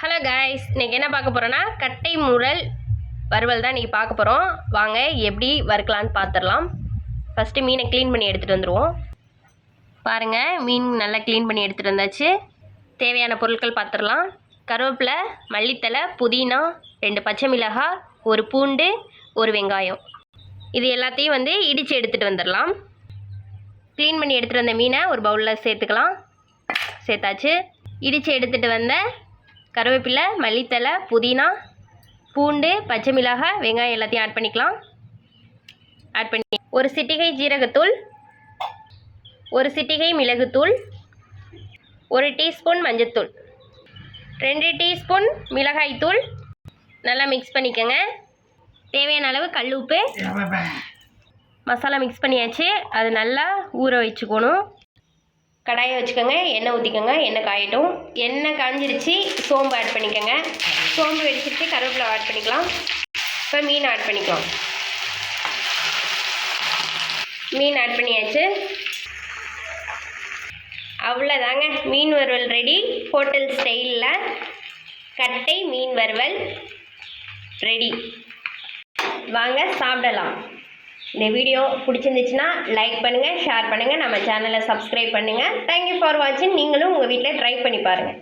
Hello guys இன்றைக்கி என்ன பார்க்க போகிறோன்னா கட்டை முரல் வறுவல் தான் இன்றைக்கி பார்க்க போகிறோம் வாங்க எப்படி வறுக்கலான்னு பார்த்துடலாம். ஃபஸ்ட்டு மீனை க்ளீன் பண்ணி எடுத்துகிட்டு வந்துடுவோம் பாருங்கள் மீன் நல்லா க்ளீன் பண்ணி எடுத்துகிட்டு வந்தாச்சு. தேவையான பொருட்கள் பார்த்துடலாம். கருவேப்பிலை மல்லித்தலை புதினா ரெண்டு பச்சை மிளகாய் ஒரு பூண்டு ஒரு வெங்காயம். இது எல்லாத்தையும் வந்து இடித்து எடுத்துகிட்டு வந்துடலாம். க்ளீன் பண்ணி எடுத்துகிட்டு வந்த மீனை ஒரு பவுலில் சேர்த்துக்கலாம். சேர்த்தாச்சு. இடித்து எடுத்துகிட்டு வந்த கருவேப்பிலை மல்லித்தலை புதினா பூண்டு பச்சை மிளகாய் வெங்காயம் எல்லாத்தையும் ஆட் பண்ணிக்கலாம். ஆட் பண்ணி ஒரு சிட்டிகை ஜீரகத்தூள் ஒரு சிட்டிகை மிளகுத்தூள் ஒரு டீஸ்பூன் மஞ்சத்தூள் ரெண்டு டீஸ்பூன் மிளகாய்த்தூள். நல்லா மிக்ஸ் பண்ணிக்கோங்க. தேவையான அளவு கல் உப்பு மசாலா மிக்ஸ் பண்ணியாச்சு. அது நல்லா ஊற வச்சுக்கணும். கடாயை வச்சுக்கோங்க எண்ணெய் ஊற்றிக்கோங்க எண்ணெய் காயட்டும். எண்ணெய் காஞ்சிருச்சு சோம்பு ஆட் பண்ணிக்கோங்க. சோம்பு வெடிச்சிருச்சு கருவேப்பிலை ஆட் பண்ணிக்கலாம். இப்போ மீன் ஆட் பண்ணிக்கலாம். மீன் ஆட் பண்ணியாச்சு. அவ்வளோதாங்க. மீன் வறுவல் ரெடி ஹோட்டல் ஸ்டைலில் கட்டை மீன் வறுவல் ரெடி வாங்க சாப்பிடலாம். இந்த வீடியோ பிடிச்சிருந்துச்சுன்னா லைக் பண்ணுங்கள் ஷேர் பண்ணுங்கள் நம்ம சேனலை சப்ஸ்கிரைப் பண்ணுங்கள் தேங்க்யூ ஃபார் வாட்சிங் நீங்களும் உங்கள் வீட்டில் ட்ரை பண்ணி பாருங்கள்